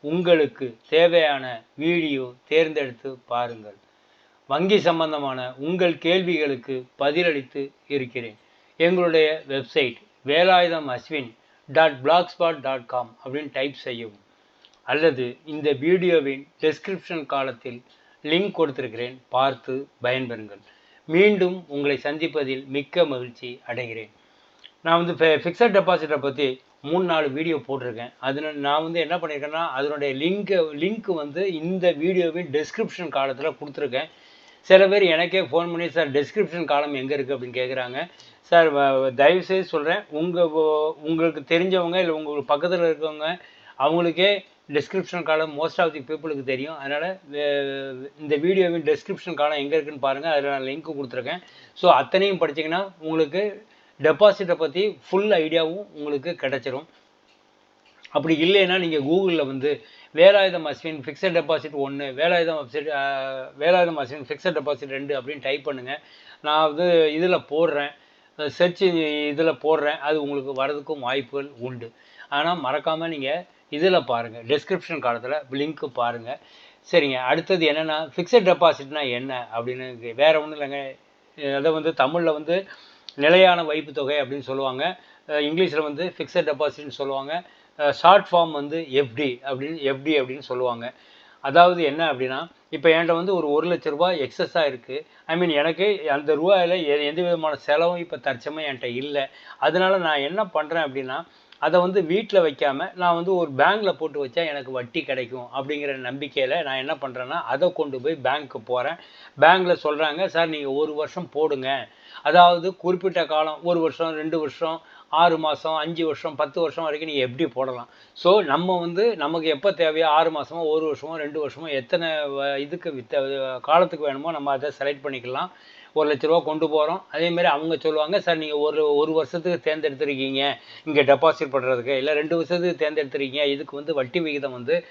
உங்களுக்கு தேவையான வீடியோ தேர்ந்தெடுத்து பாருங்கள். வங்கி சம்பந்தமான உங்கள் கேள்விகளுக்கு பதிலளித்து இருக்கிறேன். எங்களுடைய website Velayutham Ashwin dot Blogspot dot com அப்படின்னு டைப் செய்யவும். அல்லது இந்த வீடியோவின் டெஸ்கிரிப்ஷன் காலத்தில் லிங்க் கொடுத்திருக்கிறேன். பார்த்து பயன்பெறுங்கள். மீண்டும் உங்களை சந்திப்பதில் மிக்க மகிழ்ச்சி அடைகிறேன். நான் வந்து ஃபிக்ஸட் டெபாசிட்டை பற்றி மூணு நாலு வீடியோ போட்டிருக்கேன். அதில் நான் வந்து என்ன பண்ணியிருக்கேன்னா அதனுடைய லிங்க்கு லிங்க் வந்து இந்த வீடியோவின் டெஸ்கிரிப்ஷன் காலத்தில் கொடுத்துருக்கேன். சில பேர் எனக்கே ஃபோன் பண்ணி சார் டெஸ்கிரிப்ஷன் காலம் எங்கே இருக்குது அப்படின்னு கேட்குறாங்க சார் தயவுசெய்து சொல்கிறேன் உங்கள் உங்களுக்கு தெரிஞ்சவங்க இல்லை உங்களுக்கு பக்கத்தில் இருக்கவங்க அவங்களுக்கே டெஸ்கிரிப்ஷன் காலம் மோஸ்ட் ஆஃப் தி பீப்புளுக்கு தெரியும். அதனால் இந்த வீடியோவின் டெஸ்கிரிப்ஷன் காலம் எங்கே இருக்குன்னு பாருங்கள் அதில் நான் லிங்க் கொடுத்துருக்கேன். ஸோ அத்தனையும் படிச்சிங்கன்னா உங்களுக்கு டெபாசிட்டை பற்றி ஃபுல் ஐடியாவும் உங்களுக்கு கிடச்சிரும். அப்படி இல்லைன்னா நீங்கள் கூகுளில் வந்து வேலாயுதம் அஸ்வின் ஃபிக்ஸட் டெபாசிட் ஒன்று Velayutham website Velayutham Ashwin fixed deposit ரெண்டு அப்படின்னு டைப் பண்ணுங்கள் நான் வந்து இதில் போடுறேன். சர்ச் இதில் போடுறேன். அது உங்களுக்கு வரதுக்கும் வாய்ப்புகள் உண்டு. ஆனால் மறக்காமல் நீங்கள் இதில் பாருங்கள் டிஸ்கிரிப்ஷன் காலத்தில் லிங்க்கு பாருங்கள் சரிங்க. அடுத்தது என்னென்னா ஃபிக்ஸட் டெபாசிட்னா என்ன அப்படின்னு வேறு ஒன்றும் இல்லைங்க. அதை வந்து தமிழில் வந்து நிலையான வைப்பு தொகை அப்படின்னு சொல்லுவாங்க. இங்கிலீஷில் வந்து ஃபிக்ஸட் டெபாசிட்னு சொல்லுவாங்க. ஷார்ட் ஃபார்ம் வந்து எஃப்டி அப்படின்னு எஃப்டி அப்படின்னு சொல்லுவாங்க. அதாவது என்ன அப்படின்னா இப்போ என்கிட்ட வந்து ஒரு ஒரு லட்ச ரூபாய் எக்ஸஸாக இருக்குது ஐ மீன் எனக்கு அந்த ரூபாயில் எ- எந்த விதமான செலவும் இப்போ தற்சமயம் என்கிட்ட இல்லை. அதனால் நான் என்ன பண்ணுறேன் அப்படின்னா அதை வந்து வீட்டில் வைக்காமல் நான் வந்து ஒரு பேங்க்கில் போட்டு வச்சா எனக்கு வட்டி கிடைக்கும் அப்படிங்கிற நம்பிக்கையில் நான் என்ன பண்ணுறேன்னா அதை கொண்டு போய் பேங்க்கு போகிறேன் பேங்க்கில் சொல்கிறாங்க சார் நீங்கள் ஒரு வருஷம் போடுங்க. அதாவது குறிப்பிட்ட காலம் ஒரு வருஷம் ரெண்டு வருஷம் ஆறு மாதம் அஞ்சு வருஷம் பத்து வருஷம் வரைக்கும் நீங்கள் எப்படி போடலாம்? ஸோ நம்ம வந்து நமக்கு எப்போ தேவையோ ஆறு மாதமோ ஒரு வருஷமோ ரெண்டு வருஷமோ எத்தனை வ- இதுக்கு வித்த காலத்துக்கு வேணுமோ நம்ம அதை செலக்ட் பண்ணிக்கலாம். ஒரு லட்ச ரூபா கொண்டு போகிறோம் அதேமாரி அவங்க சொல்லுவாங்க சார் நீங்கள் ஒரு ஒரு வருஷத்துக்கு தேர்ந்தெடுத்துருக்கீங்க. இங்கே டெபாசிட் பண்ணுறதுக்கு இல்லை ரெண்டு வருஷத்துக்கு தேர்ந்தெடுத்துருக்கீங்க. இதுக்கு வந்து வட்டி விகிதம் வந்து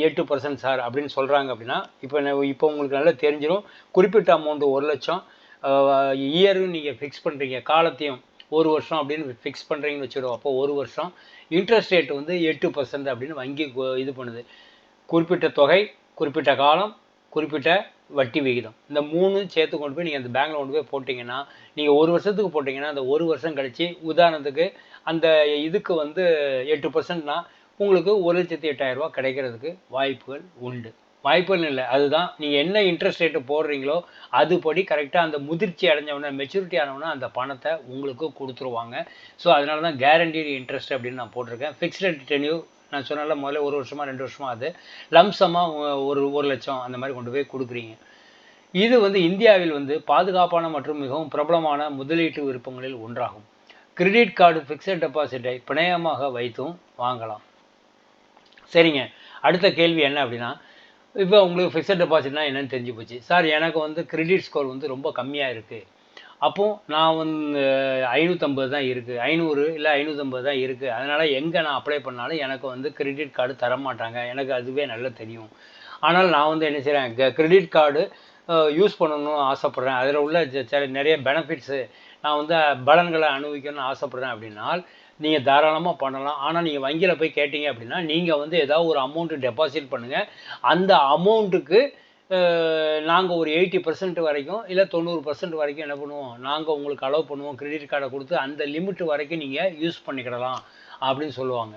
எட்டு பர்சன்ட் சார் அப்படின்னு சொல்கிறாங்க அப்படின்னா இப்போ நான் இப்போ உங்களுக்கு நல்லா தெரிஞ்சிடும் குறிப்பிட்ட அமௌண்ட் ஒரு லட்சம். இயரும் நீங்கள் ஃபிக்ஸ் பண்ணுறீங்க காலத்தையும் ஒரு வருஷம் அப்படின்னு ஃபிக்ஸ் பண்ணுறீங்கன்னு வச்சுடுவோம் அப்போ ஒரு வருஷம். இன்ட்ரெஸ்ட் ரேட் வந்து எட்டு பர்சன்ட் அப்படின்னு வங்கி கு- இது பண்ணுது. குறிப்பிட்ட தொகை குறிப்பிட்ட காலம் குறிப்பிட்ட வட்டி விகிதம். இந்த மூணு சேர்த்து கொண்டு போய் நீங்கள் அந்த பேங்க்கில் கொண்டு போய் போட்டிங்கன்னா நீங்கள் ஒரு வருஷத்துக்கு போட்டிங்கன்னா அந்த ஒரு வருஷம் கழிச்சு உதாரணத்துக்கு அந்த இதுக்கு வந்து எட்டு பர்சன்ட்னா உங்களுக்கு ஒரு லட்சத்தி எட்டாயிரம் கிடைக்கிறதுக்கு வாய்ப்புகள் உண்டு. வாய்ப்புகள் இல்லை. அதுதான் நீங்கள் என்ன இன்ட்ரெஸ்ட் ரேட்டு போடுறீங்களோ அதுபடி கரெக்டாக அந்த முதிர்ச்சி அடைஞ்சவொடனே மெச்சூரிட்டி ஆனவொடனே அந்த பணத்தை உங்களுக்கு கொடுத்துருவாங்க. ஸோ அதனால தான் கேரண்டீடு இன்ட்ரெஸ்ட் அப்படின்னு நான் போட்டிருக்கேன். ஃபிக்ஸ்டு டென்யூ நான் சொன்னால முதல்ல ஒரு வருஷமா ரெண்டு வருஷமா அது. லம்சமாக ஒரு ஒரு லட்சம் அந்த மாதிரி கொண்டு போய் கொடுக்குறீங்க. இது வந்து இந்தியாவில் வந்து பாதுகாப்பான மற்றும் மிகவும் பிரபலமான முதலீட்டு விருப்பங்களில் ஒன்றாகும். கிரெடிட் கார்டு ஃபிக்ஸட் டெபாசிட்டை பிணையமாக வைத்தும் வாங்கலாம். சரிங்க. அடுத்த கேள்வி என்ன அப்படின்னா இப்போ உங்களுக்கு ஃபிக்ஸட் டெபாசிட்னா என்னென்னு தெரிஞ்சு போச்சு. சார் எனக்கு வந்து கிரெடிட் ஸ்கோர் வந்து ரொம்ப கம்மியாக இருக்குது அப்போ நான் வந்து ஐநூற்றம்பது தான் இருக்குது ஐநூறு இல்லை ஐநூற்றம்பது தான் இருக்குது அதனால் எங்கே நான் அப்ளை பண்ணாலும் எனக்கு வந்து கிரெடிட் கார்டு தர மாட்டாங்க எனக்கு அதுவே நல்லா தெரியும். ஆனால் நான் வந்து என்ன செய்கிறேன் கிரெடிட் கார்டு யூஸ் பண்ணணும்னு ஆசைப்பட்றேன். அதில் உள்ள சில நிறைய பெனிஃபிட்ஸு நான் வந்து பலன்களை அனுபவிக்கணும்னு ஆசைப்பட்றேன் அப்படின்னால் நீங்கள் தாராளமாக பண்ணலாம். ஆனால் நீங்கள் வங்கியில் போய் கேட்டீங்க அப்படின்னா நீங்கள் வந்து ஏதாவது ஒரு அமௌண்ட்டு டெபாசிட் பண்ணுங்கள் அந்த அமௌண்ட்டுக்கு நாங்கள் ஒரு எயிட்டி பர்சன்ட் வரைக்கும் இல்லை தொண்ணூறு பர்சன்ட் வரைக்கும் என்ன பண்ணுவோம்? நாங்கள் உங்களுக்கு அலோவ் பண்ணுவோம் கிரெடிட் கார்டை கொடுத்து அந்த லிமிட் வரைக்கும் நீங்கள் யூஸ் பண்ணிக்கிடலாம் அப்படின்னு சொல்லுவாங்க.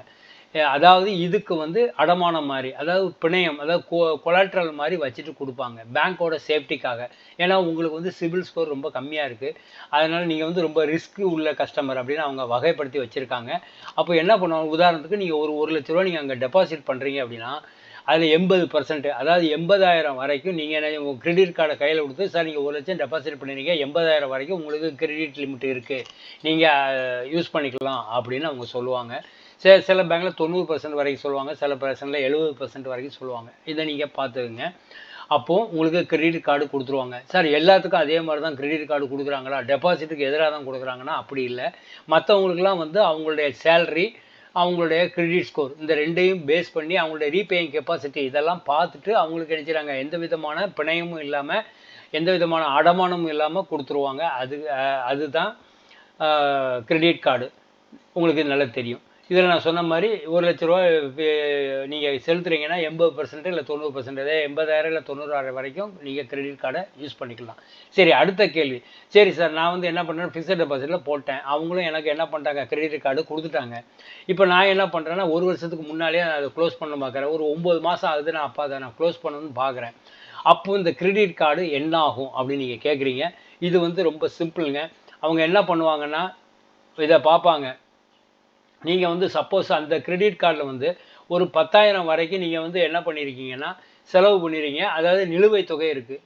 அதாவது இதுக்கு வந்து அடமானம் மாதிரி அதாவது பிணையம் அதாவது கொலாட்ரல் மாதிரி வச்சுட்டு கொடுப்பாங்க பேங்க்கோட சேஃப்டிக்காக ஏன்னா உங்களுக்கு வந்து சிபில் ஸ்கோர் ரொம்ப கம்மியாக இருக்குது அதனால் நீங்கள் வந்து ரொம்ப ரிஸ்க் உள்ள கஸ்டமர் அப்படின்னு அவங்க வகைப்படுத்தி வச்சுருக்காங்க. அப்போ என்ன பண்ணுவாங்க? உதாரணத்துக்கு நீங்கள் ஒரு ஒரு லட்ச ரூபா நீங்கள் அங்கே டெபாசிட் பண்ணுறீங்க அப்படின்னா அதில் எண்பது பர்சன்ட் அதாவது எண்பதாயிரம் வரைக்கும் நீங்கள் என்ன உங்கள் கிரெடிட் கார்டை கையில் கொடுத்து சார் நீங்கள் ஒரு லட்சம் டெபாசிட் பண்ணிருக்கீங்க. எண்பதாயிரம் வரைக்கும் உங்களுக்கு கிரெடிட் லிமிட் இருக்குது நீங்கள் யூஸ் பண்ணிக்கலாம் அப்படின்னு அவங்க சொல்லுவாங்க. சில சில பேங்க்கில் தொண்ணூறு பர்சன்ட் வரைக்கும் சொல்லுவாங்க. சில பர்சன்டில் எழுபது பர்சன்ட் வரைக்கும் சொல்லுவாங்க. இதை நீங்கள் பார்த்துக்குங்க. அப்போது உங்களுக்கு கிரெடிட் கார்டு கொடுத்துருவாங்க. சார் எல்லாத்துக்கும் அதே மாதிரி தான் கிரெடிட் கார்டு கொடுக்குறாங்களா டெபாசிட்டுக்கு எதிராக தான் கொடுக்குறாங்கன்னா? அப்படி இல்லை. மற்றவங்களுக்குலாம் வந்து அவங்களுடைய சேலரி அவங்களுடைய கிரெடிட் ஸ்கோர் இந்த ரெண்டையும் பேஸ் பண்ணி அவங்களுடைய ரீபேயிங் கெப்பாசிட்டி இதெல்லாம் பார்த்துட்டு அவங்களுக்கு நினைச்சிறாங்க எந்த விதமான பிணையமும் இல்லாமல் எந்த விதமான அடமானமும் இல்லாமல் கொடுத்துருவாங்க. அது அதுதான் கிரெடிட் கார்டு உங்களுக்கு நல்லா தெரியும். இதில் நான் சொன்ன மாதிரி ஒரு லட்ச ரூபா நீங்கள் செலுத்துறீங்கன்னா எண்பது பர்சன்ட் இல்லை தொண்ணூறு பர்சன்ட் எண்பதாயிரம் இல்லை தொண்ணூறாயிரம் வரைக்கும் நீங்கள் கிரெடிட் கார்டை யூஸ் பண்ணிக்கலாம். சரி அடுத்த கேள்வி. சரி சார் நான் வந்து என்ன பண்ணுறேன் ஃபிக்ஸட் டெபாசிட்டில் போட்டேன். அவங்களும் எனக்கு என்ன பண்ணிட்டாங்க கிரெடிட் கார்டு கொடுத்துட்டாங்க. இப்போ நான் என்ன பண்ணுறேன்னா ஒரு வருஷத்துக்கு முன்னாலே நான் அதை க்ளோஸ் பண்ண பார்க்குறேன் ஒரு ஒம்பது மாதம் ஆகுது நான் அப்போ அதை நான் க்ளோஸ் பண்ணணும்னு பார்க்குறேன் அப்போ இந்த கிரெடிட் கார்டு என்ன ஆகும் அப்படின்னு நீங்கள் கேட்குறீங்க இது வந்து ரொம்ப சிம்பிளுங்க அவங்க என்ன பண்ணுவாங்கன்னா இதை பார்ப்பாங்க. நீங்கள் வந்து சப்போஸ் அந்த கிரெடிட் கார்டில் வந்து ஒரு பத்தாயிரம் வரைக்கும் நீங்கள் வந்து என்ன பண்ணியிருக்கீங்கன்னா செலவு பண்ணிடுறீங்க அதாவது நிலுவைத் தொகை இருக்குது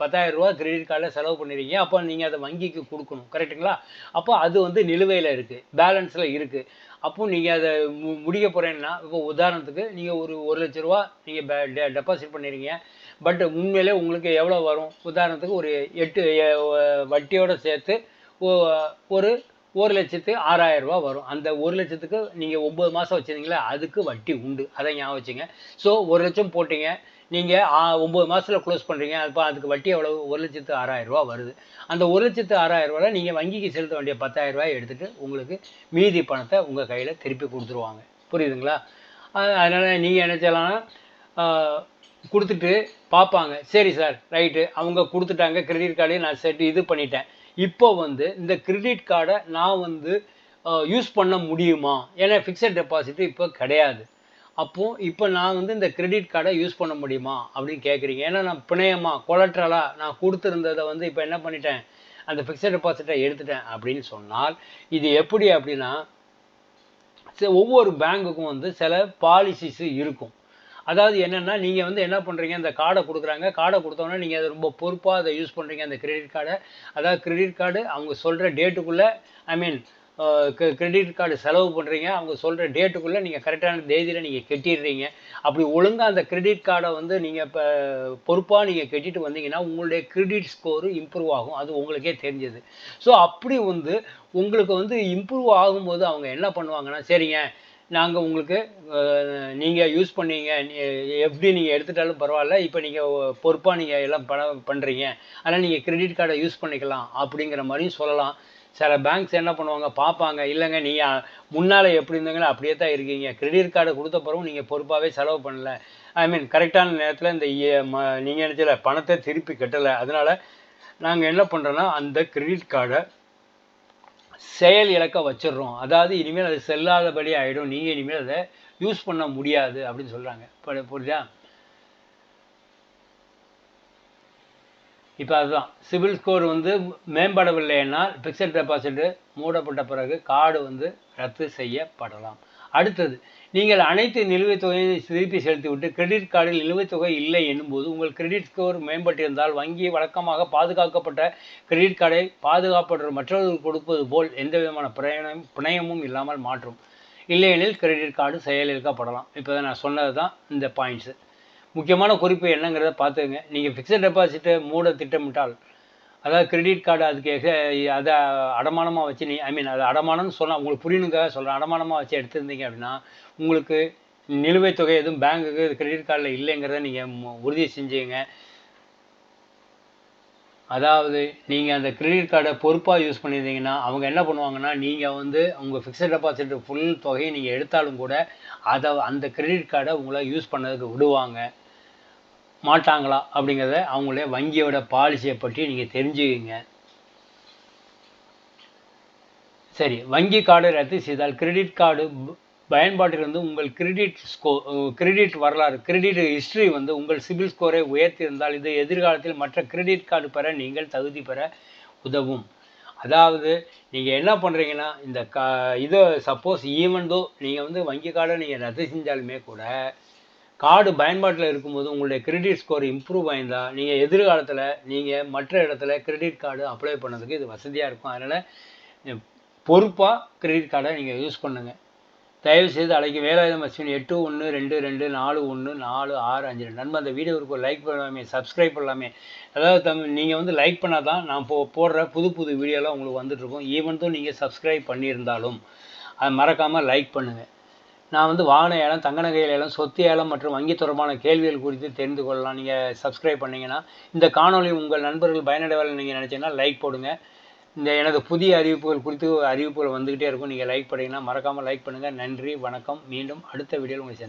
பத்தாயிரம் ரூபா கிரெடிட் கார்டில் செலவு பண்ணிடுறீங்க அப்போ நீங்கள் அதை வங்கிக்கு கொடுக்கணும். கரெக்ட்டுங்களா அப்போ அது வந்து நிலுவையில் இருக்குது பேலன்ஸில் இருக்குது அப்போ நீங்கள் அதை மு முடிக்க போகிறேன்னா இப்போ உதாரணத்துக்கு நீங்கள் ஒரு ஒரு லட்ச ரூபா நீங்கள் டெபாசிட் பண்ணிடுறீங்க பட் உண்மையிலே உங்களுக்கு எவ்வளோ வரும்? உதாரணத்துக்கு ஒரு எட்டு வட்டியோடு வட்டியோட சேர்த்து ஒரு ஒரு லட்சத்து ஆறாயிரம் வரும். அந்த ஒரு லட்சத்துக்கு நீங்கள் ஒம்பது மாதம் வச்சுருந்தீங்களா அதுக்கு வட்டி உண்டு. அதை ஞாபகம் வச்சுங்க. ஸோ ஒரு லட்சம் போட்டீங்க. நீங்கள் ஒம்பது மாதத்தில் க்ளோஸ் பண்ணுறீங்க அப்போ அதுக்கு வட்டி எவ்வளவு? ஒரு லட்சத்து ஆறாயிரம் ரூபாய் வருது. அந்த ஒரு லட்சத்து ஆறாயிரம் ரூபாயில் நீங்கள் வங்கிக்கு செலுத்த வேண்டிய பத்தாயிரம் ரூபாய் எடுத்துகிட்டு உங்களுக்கு மீதி பணத்தை உங்கள் கையில் திருப்பி கொடுத்துருவாங்க. புரியுதுங்களா? அதனால் நீங்கள் என்ன செய்யலாம்னா கொடுத்துட்டு பார்ப்பாங்க. சரி சார் ரைட்டு. அவங்க கொடுத்துட்டாங்க. கிரெடிட் கார்டையும் நான் செட் இது பண்ணிட்டேன். இப்போ வந்து இந்த கிரெடிட் கார்டை நான் வந்து யூஸ் பண்ண முடியுமா? ஏன்னா ஃபிக்ஸட் டெபாசிட் இப்போ கிடையாது. அப்போது இப்போ நான் வந்து இந்த கிரெடிட் கார்டை யூஸ் பண்ண முடியுமா? அப்படின்னு கேட்குறீங்க ஏன்னா நான் பிணையமாக கொலட்ரலாக நான் கொடுத்துருந்ததை வந்து இப்போ என்ன பண்ணிட்டேன்? அந்த ஃபிக்ஸட் டெபாசிட்டை எடுத்துட்டேன் அப்படின்னு சொன்னால் இது எப்படி அப்படின்னா ச- ஒவ்வொரு பேங்குக்கும் வந்து சில பாலிசிஸு இருக்கும். அதாவது என்னென்னா நீங்கள் வந்து என்ன பண்ணுறீங்க அந்த கார்டை கொடுக்குறாங்க. கார்டை கொடுத்தோன்னே நீங்கள் அதை ரொம்ப பொறுப்பாக அதை யூஸ் பண்ணுறீங்க அந்த கிரெடிட் கார்டை அதாவது கிரெடிட் கார்டு அவங்க சொல்கிற டேட்டுக்குள்ளே ஐ மீன் கிரெடிட் கார்டு செலவு பண்ணுறீங்க அவங்க சொல்கிற டேட்டுக்குள்ளே நீங்கள் கரெக்டான தேதியில் நீங்கள் கட்டிடுறீங்க. அப்படி ஒழுங்காக அந்த கிரெடிட் கார்டை வந்து நீங்கள் இப்போ பொறுப்பாக நீங்கள் கட்டிட்டு வந்தீங்கன்னா உங்களுடைய கிரெடிட் ஸ்கோரு இம்ப்ரூவ் ஆகும். அது உங்களுக்கே தெரிஞ்சது. ஸோ அப்படி வந்து உங்களுக்கு வந்து இம்ப்ரூவ் ஆகும்போது அவங்க என்ன பண்ணுவாங்கன்னா சரிங்க நாங்கள் உங்களுக்கு நீங்கள் யூஸ் பண்ணீங்க எப்படி நீங்கள் எடுத்துட்டாலும் பரவாயில்ல இப்போ நீங்கள் பொறுப்பாக நீங்கள் எல்லாம் பண பண்ணுறீங்க அதனால் நீங்கள் கிரெடிட் கார்டை யூஸ் பண்ணிக்கலாம் அப்படிங்கிற மாதிரியும் சொல்லலாம். சில பேங்க்ஸ் என்ன பண்ணுவாங்க பார்ப்பாங்க இல்லைங்க நீங்கள் முன்னால் எப்படி இருந்தீங்களோ அப்படியே தான் இருக்கீங்க. கிரெடிட் கார்டு கொடுத்த பிறகு நீங்கள் பொறுப்பாகவே செலவு பண்ணல. ஐ மீன் கரெக்டான நேரத்தில் இந்த நீங்கள் நினச்சல பணத்தை திருப்பி கட்டலை. அதனால் நாங்கள் என்ன பண்ணுறோன்னா அந்த கிரெடிட் கார்டை செயல் இழக்க வச்சிடுறோம். அதாவது இனிமேல் அது செல்லாதபடி ஆகிடும் நீங்கள் இனிமேல் அதை யூஸ் பண்ண முடியாது அப்படின்னு சொல்கிறாங்க புரியுதா? இப்போ அதுதான். சிவில் ஸ்கோர் வந்து மேம்படவில்லைன்னா ஃபிக்ஸட் டெபாசிட் மூடப்பட்ட பிறகு கார்டு வந்து ரத்து செய்யப்படலாம். அடுத்தது நீங்கள் அனைத்து நிலுவைத் தொகையை திருப்பி செலுத்திவிட்டு கிரெடிட் கார்டில் நிலுவைத் தொகை இல்லை என்னும்போது உங்கள் கிரெடிட் ஸ்கோர் மேம்பட்டிருந்தால் வங்கி வழக்கமாக பாதுகாக்கப்பட்ட கிரெடிட் கார்டை பாதுகாப்பற்ற மற்றவர்களுக்கு கொடுப்பது போல் எந்த விதமான பிரயணம் பிணையமும் இல்லாமல் மாற்றும். இல்லையெனில் கிரெடிட் கார்டு செயலிழக்கப்படலாம் இப்போ நான் சொன்னது தான் இந்த பாயிண்ட்ஸு முக்கியமான குறிப்பு என்னங்கிறத பார்த்துங்க நீங்கள் ஃபிக்ஸட் டெபாசிட்டை மூட திட்டமிட்டால் அதாவது கிரெடிட் கார்டு அதுக்கு எக்ஸ அதை அடமானமாக வச்சு நீ ஐ மீன் அது அடமானம்னு சொன்னால் உங்களுக்கு புரியணுங்க சொல்கிறேன் அடமானமாக வச்சு எடுத்திருந்தீங்க அப்படின்னா உங்களுக்கு நிலுவைத் தொகை எதுவும் பேங்குக்கு கிரெடிட் கார்டில் இல்லைங்கிறத நீங்கள் உறுதி செஞ்சீங்க. அதாவது நீங்கள் அந்த கிரெடிட் கார்டை பொறுப்பாக யூஸ் பண்ணியிருந்தீங்கன்னா அவங்க என்ன பண்ணுவாங்கன்னா நீங்கள் வந்து உங்கள் ஃபிக்ஸட் டெபாசிட் ஃபுல் தொகையை நீங்கள் எடுத்தாலும் கூட அதை அந்த கிரெடிட் கார்டை உங்களை யூஸ் பண்ணதுக்கு விடுவாங்க. மாட்டாங்களா அப்படிங்கிறத அவங்களுடைய வங்கியோட பாலிசியை பற்றி நீங்கள் தெரிஞ்சுக்கிங்க. சரி வங்கி கார்டை ரத்து செய்தால் கிரெடிட் கார்டு பயன்பாட்டிலிருந்து உங்கள் கிரெடிட் ஸ்கோ கிரெடிட் வரலாறு கிரெடிட் ஹிஸ்ட்ரி வந்து உங்கள் சிபில் ஸ்கோரை உயர்த்தியிருந்தால் இது எதிர்காலத்தில் மற்ற கிரெடிட் கார்டு பெற நீங்கள் தகுதி பெற உதவும். அதாவது நீங்கள் என்ன பண்ணுறீங்கன்னா இந்த கா இதை சப்போஸ் ஈவன்தோ நீங்கள் வந்து வங்கி கார்டை நீங்கள் ரத்து செஞ்சாலுமே கூட கார்டு பயன்பாட்டில் இருக்கும்போது உங்களுடைய கிரெடிட் ஸ்கோர் இம்ப்ரூவ் ஆயிருந்தால் நீங்கள் எதிர்காலத்தில் நீங்கள் மற்ற இடத்துல கிரெடிட் கார்டு அப்ளை பண்ணதுக்கு இது வசதியாக இருக்கும். அதனால் பொறுப்பாக கிரெடிட் கார்டை நீங்கள் யூஸ் பண்ணுங்கள் தயவுசெய்து அழைக்கும் வேலாயுதம் அஸ்வின் எட்டு ஒன்று ரெண்டு ரெண்டு நாலு ஒன்று நாலு ஆறு அஞ்சு ரெண்டு. நண்பன் அந்த வீடியோவுக்கு லைக் பண்ணலாமே சப்ஸ்கிரைப் பண்ணலாமே. அதாவது தமிழ் நீங்கள் வந்து லைக் பண்ணால் தான் நான் போ போடுற புது புது வீடியோலாம் உங்களுக்கு வந்துட்டுருக்கும் ஈவன் தான் நீங்கள் சப்ஸ்கிரைப் பண்ணியிருந்தாலும் அதை மறக்காமல் லைக் பண்ணுங்கள் நான் வந்து வாகன ஏலம் தங்க நகை ஏலம் சொத்து ஏலம் மற்றும் வங்கி தொடர்பான கேள்விகள் குறித்து தெரிந்து கொள்ளலாம். நீங்கள் சப்ஸ்கிரைப் பண்ணிங்கன்னா இந்த காணொளி உங்கள் நண்பர்கள் பயனடைவார்கள் நீங்கள் நினச்சிங்கன்னா லைக் போடுங்க. இந்த எனது புதிய அறிவிப்புகள் குறித்து அறிவிப்புகள் வந்துக்கிட்டே இருக்கும். நீங்கள் லைக் பண்ணிங்கன்னா மறக்காமல் லைக் பண்ணுங்கள் நன்றி வணக்கம். மீண்டும் அடுத்த வீடியோவில் உங்களை சந்திக்கிறேன்.